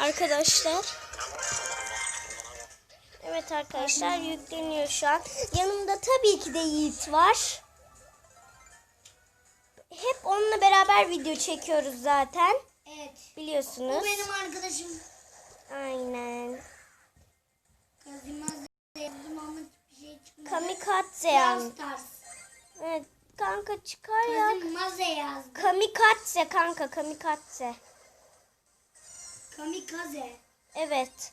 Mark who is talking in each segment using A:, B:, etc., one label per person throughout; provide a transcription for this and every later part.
A: Arkadaşlar. Evet arkadaşlar yükleniyor şu an. Yanımda tabii ki de Yiğit var. Hep onunla beraber video çekiyoruz zaten.
B: Evet.
A: Biliyorsunuz.
B: Bu benim arkadaşım.
A: Aynen.
B: Şey çıkmadı.
A: Kamikaze yani. Evet kanka çıkar ya.
B: Kazımaz yazdım.
A: Kamikaze kanka kamikaze.
B: Kamikaze.
A: Evet.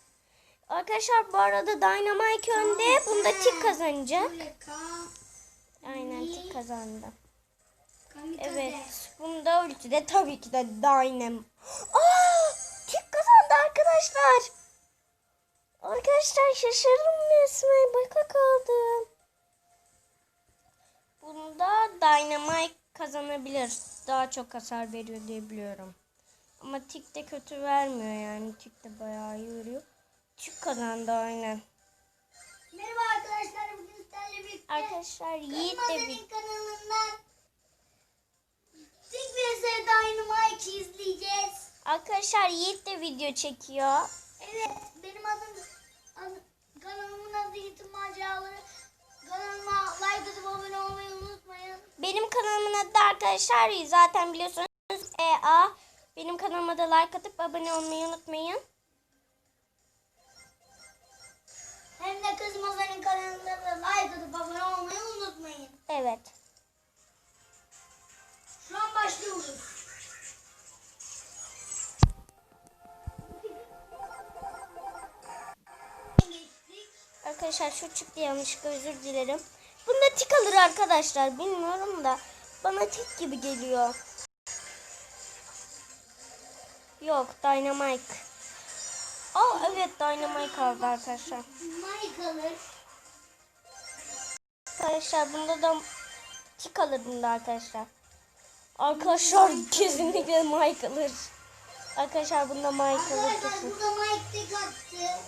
A: Arkadaşlar bu arada Dynamite önde. Bunda tik kazanacak. Aynen tik kazandı. Evet. Bunda ultide tabii ki de Dynam. Aa! Tik kazandı arkadaşlar. Arkadaşlar şaşırdım resmen. Baka kaldım. Bunda Dynamite kazanabilir. Daha çok hasar veriyor diye biliyorum. Ama tik de kötü vermiyor yani. Tik de bayağı iyi veriyor. Tik kazandı aynen.
B: Merhaba arkadaşlar. Bugün sizlerle birlikte
A: Arkadaşlar Yiğit de bir...
B: Kanalından Tik vs Dynamite izleyeceğiz.
A: Arkadaşlar Yiğit de video çekiyor.
B: Evet, benim adım, adım kanalımın adı Yiğitim Maceraları. Kanalıma like atıp abone olmayı unutmayın.
A: Benim kanalımın adı da arkadaşlar zaten biliyorsunuz EA. Benim kanalıma da like atıp abone olmayı unutmayın.
B: Hem de Kız Mazar'ın kanalına da like atıp abone olmayı unutmayın.
A: Evet.
B: Şu an başlıyoruz.
A: Arkadaşlar şu çıktı yanlışlıkla özür dilerim. Bunda tik alır arkadaşlar. Bilmiyorum da bana tik gibi geliyor. Yok Dynamite. Aa evet Dynamite aldı arkadaşlar.
B: Mike alır.
A: Arkadaşlar bunda da tik alır bunda arkadaşlar. Arkadaşlar kesinlikle Mike alır. Arkadaşlar bunda Mike alır
B: Arkadaşlar
A: kesin.
B: burada Mike tek attı.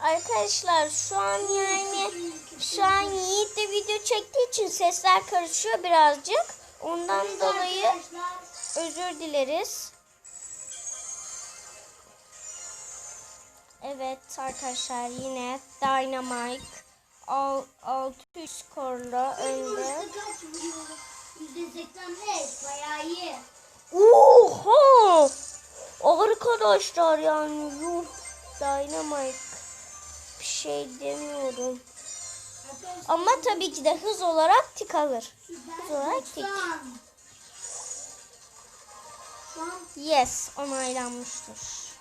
A: Arkadaşlar şu an yani şu an Yiğit de video çektiği için sesler karışıyor birazcık. Ondan dolayı
B: Arkadaşlar,
A: özür dileriz. Evet arkadaşlar yine Dynamite al- 600 skorla
B: benim
A: önde.
B: hırsı kaç vuruyor? %85 bayağı iyi.
A: Oha! Arkadaşlar yani yuh Dynamite bir şey demiyorum. Ama tabii ki de hız olarak tik alır. Hız olarak tik.
B: 90. Şu an
A: Yes onaylanmıştır.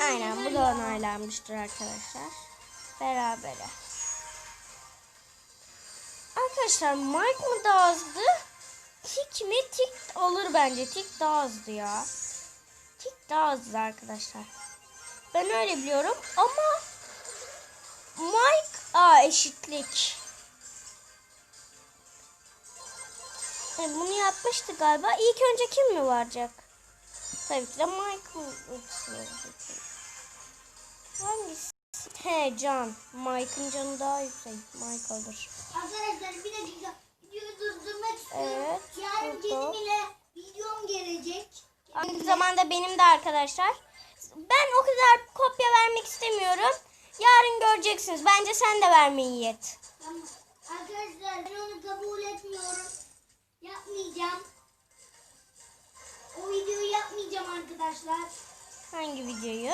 A: Aynen bu da onaylanmıştır arkadaşlar. Berabere. Arkadaşlar Mike mı daha hızlı? Tik mi? Tik alır bence. Tik daha hızlı ya. Tik daha hızlı arkadaşlar. Ben öyle biliyorum ama Mike aa eşitlik. E, bunu yapmıştı galiba. İlk önce kim mi varacak? Tabii ki de olacak. Hangisi? He Can. Mike'ın canı daha yüksek. Mike alır.
B: Arkadaşlar bir dakika videoyu durdurmak istiyorum.
A: Evet,
B: Yarın
A: durdu.
B: Cemile videom gelecek.
A: Aynı zamanda benim de arkadaşlar. Ben o kadar kopya vermek istemiyorum. Yarın göreceksiniz. Bence sen de verme Yiğit.
B: Tamam. Arkadaşlar ben onu kabul etmiyorum. Yapmayacağım. O videoyu yapmayacağım arkadaşlar.
A: Hangi videoyu?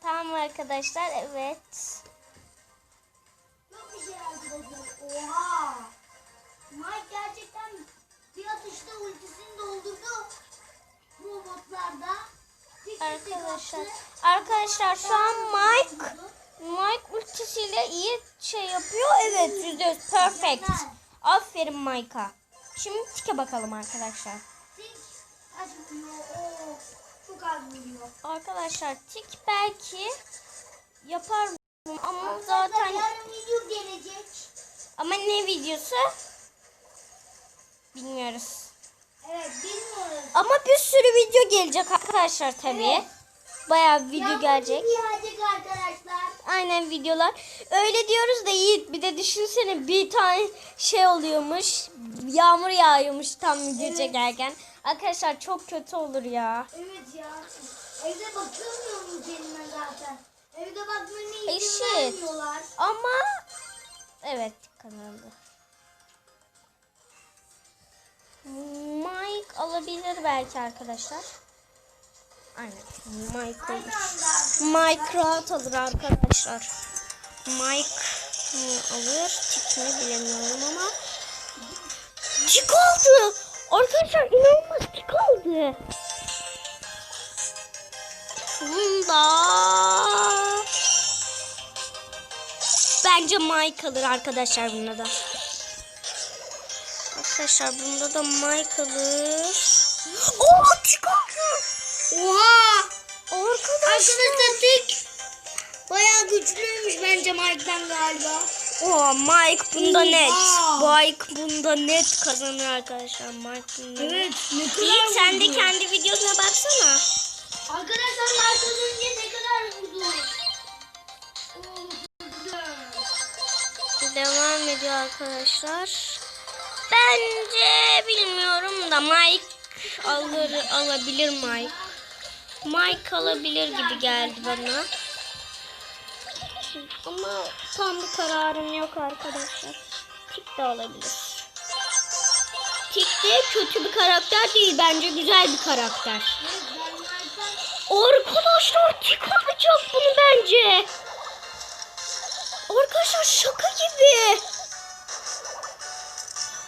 A: Tamam arkadaşlar evet.
B: Arkadaşlar
A: arkadaşlar şu an Mike. Mike ultisiyle iyi şey yapıyor. Evet yüzde yüz perfect. Aferin Mike'a. Şimdi tike bakalım arkadaşlar. Arkadaşlar tik belki yapar ama
B: Arkadaşlar
A: zaten
B: yarın video gelecek.
A: ama ne videosu bilmiyoruz.
B: Evet bilmiyoruz.
A: Ama bir sürü video gelecek arkadaşlar tabii.
B: Evet.
A: Bayağı video
B: Yağmur
A: gelecek.
B: yağacak arkadaşlar.
A: Aynen videolar. Öyle diyoruz da Yiğit bir de düşünsene bir tane şey oluyormuş. Yağmur yağıyormuş tam video
B: Evet.
A: çekerken. Arkadaşlar çok kötü olur ya.
B: Evet ya. Evde bakılmıyor mu kendine zaten? Evde bakmana izin
A: Eşit.
B: vermiyorlar.
A: Ama evet kazandı. Mike alabilir belki arkadaşlar. Aynen. Mike
B: Aynı
A: alır. arkadaşlar. Mike mi alır? Tik mi bilemiyorum ama. Tik aldı. Arkadaşlar inanılmaz tik aldı. Bunda. Bence Mike alır arkadaşlar bunda da. Arkadaşlar bunda da Mike alır. Oo tik aldı.
B: Oha!
A: Arkadaşlar.
B: Arkadaşlar tek bayağı güçlüymüş bence Mike'den galiba.
A: Oo Mike bunda net.
B: Oha.
A: Mike bunda net kazanır arkadaşlar. Mike bunda net.
B: Evet ne
A: Yiğit sen de kendi videosuna baksana.
B: Arkadaşlar Mike az önce ne kadar vurdu? Oo, güzel.
A: Devam ediyor arkadaşlar. Bence bilmiyorum da Mike alır alabilir Mike. Mike alabilir gibi geldi bana. Ama tam bir kararım yok arkadaşlar. Tik de alabilir. Tik de kötü bir karakter değil. Bence güzel bir karakter. Arkadaşlar tik alacak bunu bence. Arkadaşlar şaka gibi.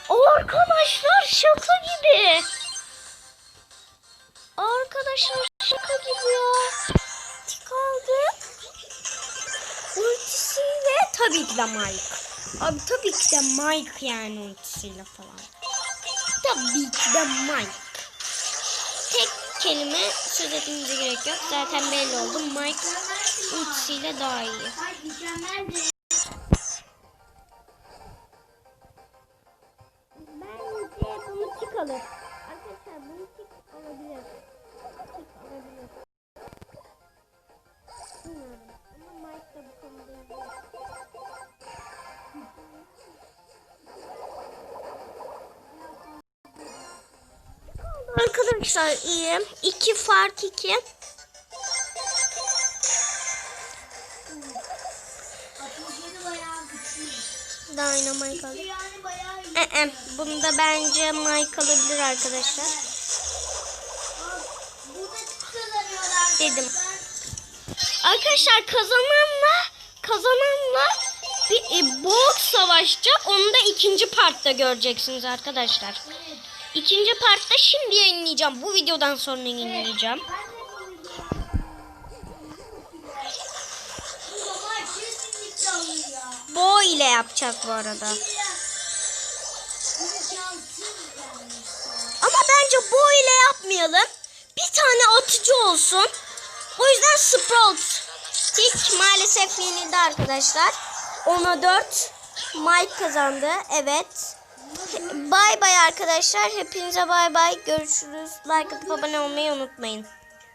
A: Arkadaşlar şaka gibi. Arkadaşlar şaka gibi ya. Tik aldı. Ultisiyle tabii ki de Mike. Abi tabii ki de Mike yani ultisiyle falan. Tabii ki de Mike. Tek kelime söz etmemize gerek yok. Zaten belli oldu. Mike ultisiyle daha iyi. Bence bunu tik alır. Arkadaşlar bunu tik alabilir. Tik alabilir. Bilmiyorum. Ama Mike da bu konuda iyi. Arkadaşlar iyi. İki fark iki.
B: 67 bayağı güçlü.
A: Dynamite alır. Ee, bunda bence Mike alabilir arkadaşlar. Dedim. Arkadaşlar kazananla kazananla bir e, boks savaşacak. Onu da ikinci partta göreceksiniz arkadaşlar. İkinci partta şimdi yayınlayacağım. Bu videodan sonra yayınlayacağım. Bo ile yapacak bu arada. Ama bence Bo ile yapmayalım. Bir tane atıcı olsun. O yüzden Sprout. Tik maalesef yenildi arkadaşlar. 10'a 4. Mike kazandı. Evet. Bay bay arkadaşlar. Hepinize bay bay. Görüşürüz. Like atıp abone olmayı unutmayın.